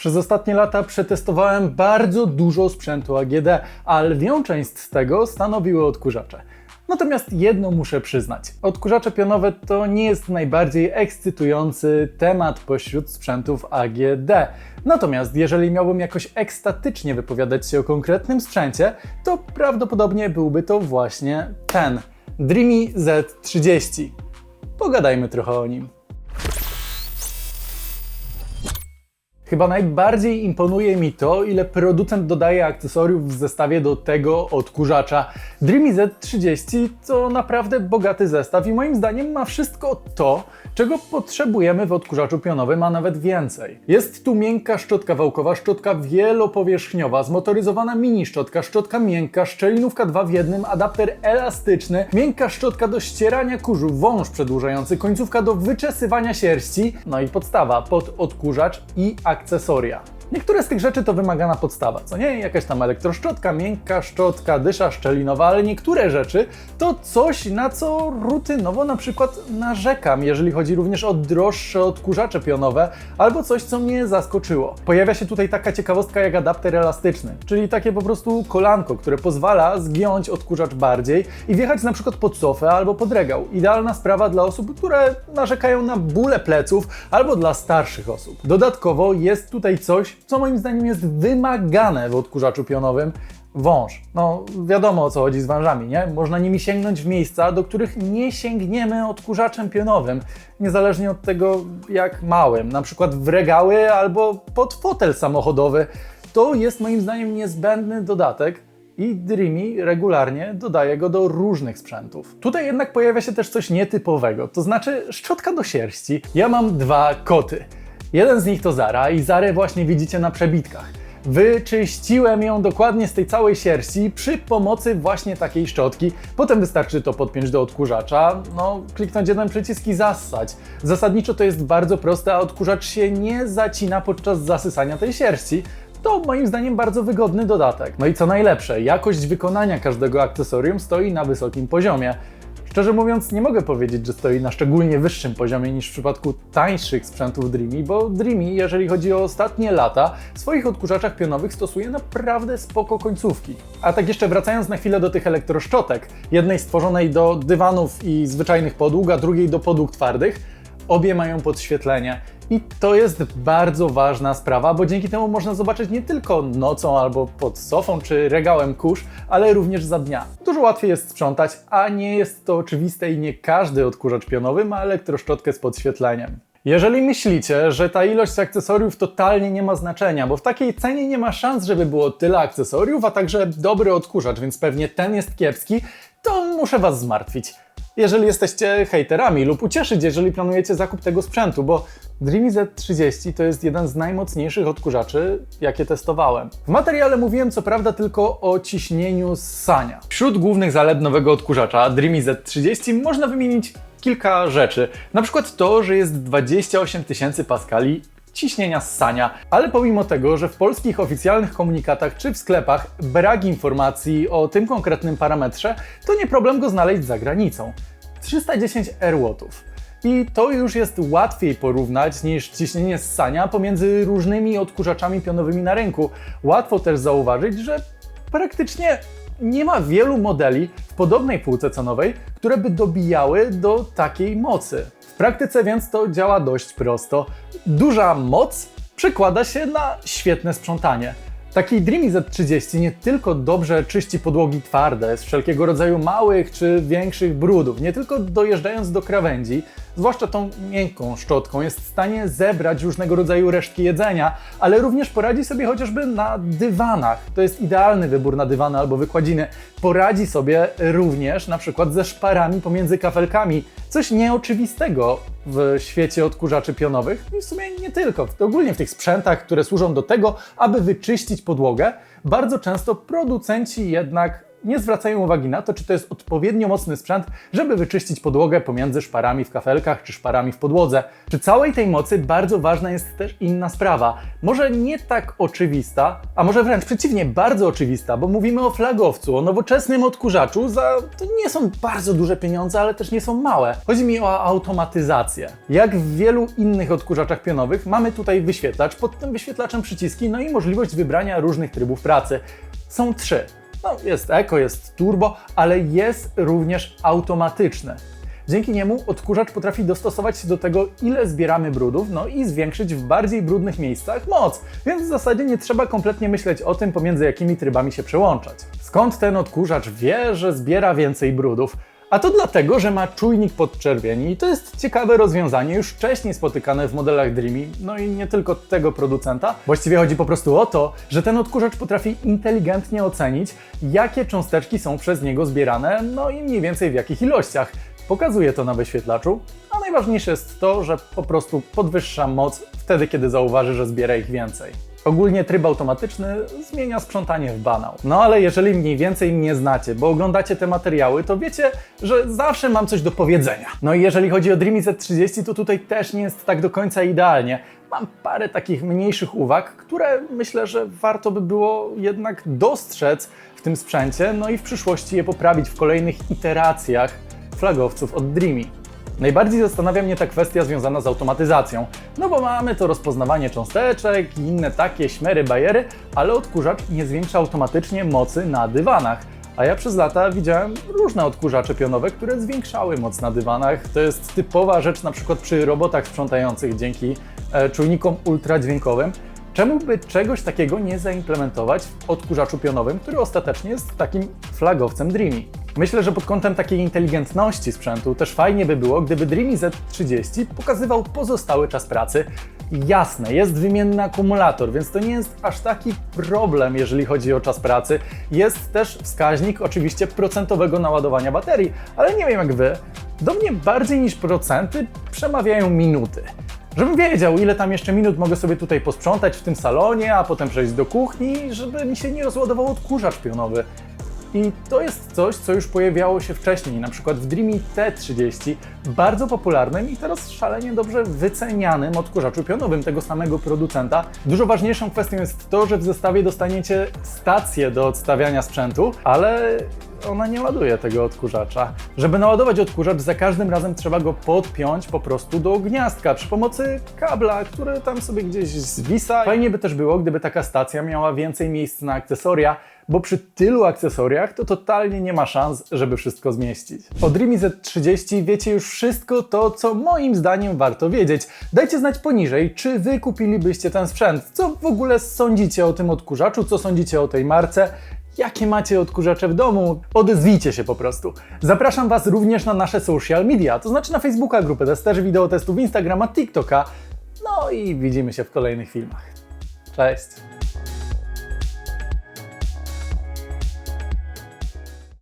Przez ostatnie lata przetestowałem bardzo dużo sprzętu AGD, a lwią część z tego stanowiły odkurzacze. Natomiast jedno muszę przyznać: odkurzacze pionowe to nie jest najbardziej ekscytujący temat pośród sprzętów AGD. Natomiast jeżeli miałbym jakoś ekstatycznie wypowiadać się o konkretnym sprzęcie, to prawdopodobnie byłby to właśnie ten Dreamy Z30. Pogadajmy trochę o nim. Chyba najbardziej imponuje mi to, ile producent dodaje akcesoriów w zestawie do tego odkurzacza. Dreamy Z30 to naprawdę bogaty zestaw i moim zdaniem ma wszystko to, czego potrzebujemy w odkurzaczu pionowym, a nawet więcej. Jest tu miękka szczotka wałkowa, szczotka wielopowierzchniowa, zmotoryzowana mini szczotka, szczotka miękka, szczelinówka 2 w jednym, adapter elastyczny, miękka szczotka do ścierania kurzu, wąż przedłużający, końcówka do wyczesywania sierści, no i podstawa pod odkurzacz i akcesoria. Niektóre z tych rzeczy to wymagana podstawa, co nie? Jakaś tam elektroszczotka, miękka szczotka, dysza szczelinowa, ale niektóre rzeczy to coś, na co rutynowo na przykład narzekam, jeżeli chodzi również o droższe odkurzacze pionowe, albo coś, co mnie zaskoczyło. Pojawia się tutaj taka ciekawostka jak adapter elastyczny, czyli takie po prostu kolanko, które pozwala zgiąć odkurzacz bardziej i wjechać na przykład pod sofę albo pod regał. Idealna sprawa dla osób, które narzekają na bóle pleców, albo dla starszych osób. Dodatkowo jest tutaj coś, co moim zdaniem jest wymagane w odkurzaczu pionowym, wąż. No wiadomo o co chodzi z wężami, nie? Można nimi sięgnąć w miejsca, do których nie sięgniemy odkurzaczem pionowym, niezależnie od tego jak małym, na przykład w regały albo pod fotel samochodowy. To jest moim zdaniem niezbędny dodatek, i Dreamy regularnie dodaje go do różnych sprzętów. Tutaj jednak pojawia się też coś nietypowego, to znaczy szczotka do sierści. Ja mam dwa koty. Jeden z nich to Zara i Zarę właśnie widzicie na przebitkach. Wyczyściłem ją dokładnie z tej całej sierści przy pomocy właśnie takiej szczotki. Potem wystarczy to podpiąć do odkurzacza, no kliknąć jeden przycisk i zassać. Zasadniczo to jest bardzo proste, a odkurzacz się nie zacina podczas zasysania tej sierści. To moim zdaniem bardzo wygodny dodatek. No i co najlepsze, jakość wykonania każdego akcesorium stoi na wysokim poziomie. Szczerze mówiąc, nie mogę powiedzieć, że stoi na szczególnie wyższym poziomie niż w przypadku tańszych sprzętów Dreamy, bo Dreamy, jeżeli chodzi o ostatnie lata, w swoich odkurzaczach pionowych stosuje naprawdę spoko końcówki. A tak jeszcze wracając na chwilę do tych elektroszczotek, jednej stworzonej do dywanów i zwyczajnych podłóg, a drugiej do podłóg twardych, obie mają podświetlenie i to jest bardzo ważna sprawa, bo dzięki temu można zobaczyć nie tylko nocą albo pod sofą czy regałem kurz, ale również za dnia. Dużo łatwiej jest sprzątać, a nie jest to oczywiste i nie każdy odkurzacz pionowy ma elektroszczotkę z podświetleniem. Jeżeli myślicie, że ta ilość akcesoriów totalnie nie ma znaczenia, bo w takiej cenie nie ma szans, żeby było tyle akcesoriów, a także dobry odkurzacz, więc pewnie ten jest kiepski, to muszę Was zmartwić jeżeli jesteście hejterami lub ucieszyć, jeżeli planujecie zakup tego sprzętu, bo Dreamy Z30 to jest jeden z najmocniejszych odkurzaczy, jakie testowałem. W materiale mówiłem co prawda tylko o ciśnieniu ssania. Wśród głównych zalet nowego odkurzacza Dreamy Z30 można wymienić kilka rzeczy. Na przykład to, że jest 28 tysięcy paskali ciśnienia ssania, ale pomimo tego, że w polskich oficjalnych komunikatach czy w sklepach brak informacji o tym konkretnym parametrze, to nie problem go znaleźć za granicą. 310 AirWattów. I to już jest łatwiej porównać niż ciśnienie ssania pomiędzy różnymi odkurzaczami pionowymi na rynku. Łatwo też zauważyć, że praktycznie nie ma wielu modeli w podobnej półce cenowej, które by dobijały do takiej mocy. W praktyce więc to działa dość prosto. Duża moc przekłada się na świetne sprzątanie. Taki Dreamy Z30 nie tylko dobrze czyści podłogi twarde z wszelkiego rodzaju małych czy większych brudów, nie tylko dojeżdżając do krawędzi, zwłaszcza tą miękką szczotką, jest w stanie zebrać różnego rodzaju resztki jedzenia, ale również poradzi sobie chociażby na dywanach. To jest idealny wybór na dywany albo wykładziny. Poradzi sobie również na przykład ze szparami pomiędzy kafelkami. Coś nieoczywistego w świecie odkurzaczy pionowych i w sumie nie tylko. Ogólnie w tych sprzętach, które służą do tego, aby wyczyścić podłogę, bardzo często producenci jednak nie zwracają uwagi na to, czy to jest odpowiednio mocny sprzęt, żeby wyczyścić podłogę pomiędzy szparami w kafelkach czy szparami w podłodze. Przy całej tej mocy bardzo ważna jest też inna sprawa. Może nie tak oczywista, a może wręcz przeciwnie, bardzo oczywista, bo mówimy o flagowcu, o nowoczesnym odkurzaczu za to nie są bardzo duże pieniądze, ale też nie są małe. Chodzi mi o automatyzację. Jak w wielu innych odkurzaczach pionowych, mamy tutaj wyświetlacz, pod tym wyświetlaczem przyciski, no i możliwość wybrania różnych trybów pracy. Są trzy. No, jest eko, jest turbo, ale jest również automatyczne. Dzięki niemu odkurzacz potrafi dostosować się do tego, ile zbieramy brudów, no i zwiększyć w bardziej brudnych miejscach moc, więc w zasadzie nie trzeba kompletnie myśleć o tym, pomiędzy jakimi trybami się przełączać. Skąd ten odkurzacz wie, że zbiera więcej brudów? A to dlatego, że ma czujnik podczerwieni i to jest ciekawe rozwiązanie, już wcześniej spotykane w modelach Dreamy, no i nie tylko tego producenta. Właściwie chodzi po prostu o to, że ten odkurzacz potrafi inteligentnie ocenić, jakie cząsteczki są przez niego zbierane, no i mniej więcej w jakich ilościach. Pokazuje to na wyświetlaczu, a najważniejsze jest to, że po prostu podwyższa moc wtedy, kiedy zauważy, że zbiera ich więcej. Ogólnie tryb automatyczny zmienia sprzątanie w banał. No ale jeżeli mniej więcej mnie znacie, bo oglądacie te materiały, to wiecie, że zawsze mam coś do powiedzenia. No i jeżeli chodzi o Dreamy Z30, to tutaj też nie jest tak do końca idealnie. Mam parę takich mniejszych uwag, które myślę, że warto by było jednak dostrzec w tym sprzęcie, no i w przyszłości je poprawić w kolejnych iteracjach flagowców od Dreamy. Najbardziej zastanawia mnie ta kwestia związana z automatyzacją, no bo mamy to rozpoznawanie cząsteczek i inne takie śmery bajery, ale odkurzacz nie zwiększa automatycznie mocy na dywanach. A ja przez lata widziałem różne odkurzacze pionowe, które zwiększały moc na dywanach. To jest typowa rzecz na przykład przy robotach sprzątających dzięki e, czujnikom ultradźwiękowym. Czemu by czegoś takiego nie zaimplementować w odkurzaczu pionowym, który ostatecznie jest takim flagowcem Dreamy? Myślę, że pod kątem takiej inteligentności sprzętu też fajnie by było, gdyby Dreamy Z30 pokazywał pozostały czas pracy. Jasne, jest wymienny akumulator, więc to nie jest aż taki problem, jeżeli chodzi o czas pracy. Jest też wskaźnik oczywiście procentowego naładowania baterii, ale nie wiem jak Wy, do mnie bardziej niż procenty przemawiają minuty. Żebym wiedział, ile tam jeszcze minut mogę sobie tutaj posprzątać w tym salonie, a potem przejść do kuchni, żeby mi się nie rozładował odkurzacz pionowy. I to jest coś, co już pojawiało się wcześniej, na przykład w Dreamy T30, bardzo popularnym i teraz szalenie dobrze wycenianym odkurzaczu pionowym tego samego producenta. Dużo ważniejszą kwestią jest to, że w zestawie dostaniecie stację do odstawiania sprzętu, ale ona nie ładuje tego odkurzacza. Żeby naładować odkurzacz, za każdym razem trzeba go podpiąć po prostu do gniazdka przy pomocy kabla, który tam sobie gdzieś zwisa. Fajnie by też było, gdyby taka stacja miała więcej miejsc na akcesoria, bo przy tylu akcesoriach to totalnie nie ma szans, żeby wszystko zmieścić. O Dreamy Z30 wiecie już wszystko to, co moim zdaniem warto wiedzieć. Dajcie znać poniżej, czy wy kupilibyście ten sprzęt, co w ogóle sądzicie o tym odkurzaczu, co sądzicie o tej marce, jakie macie odkurzacze w domu, odezwijcie się po prostu. Zapraszam Was również na nasze social media, to znaczy na Facebooka, grupę testerzy wideotestów, Instagrama, TikToka, no i widzimy się w kolejnych filmach. Cześć!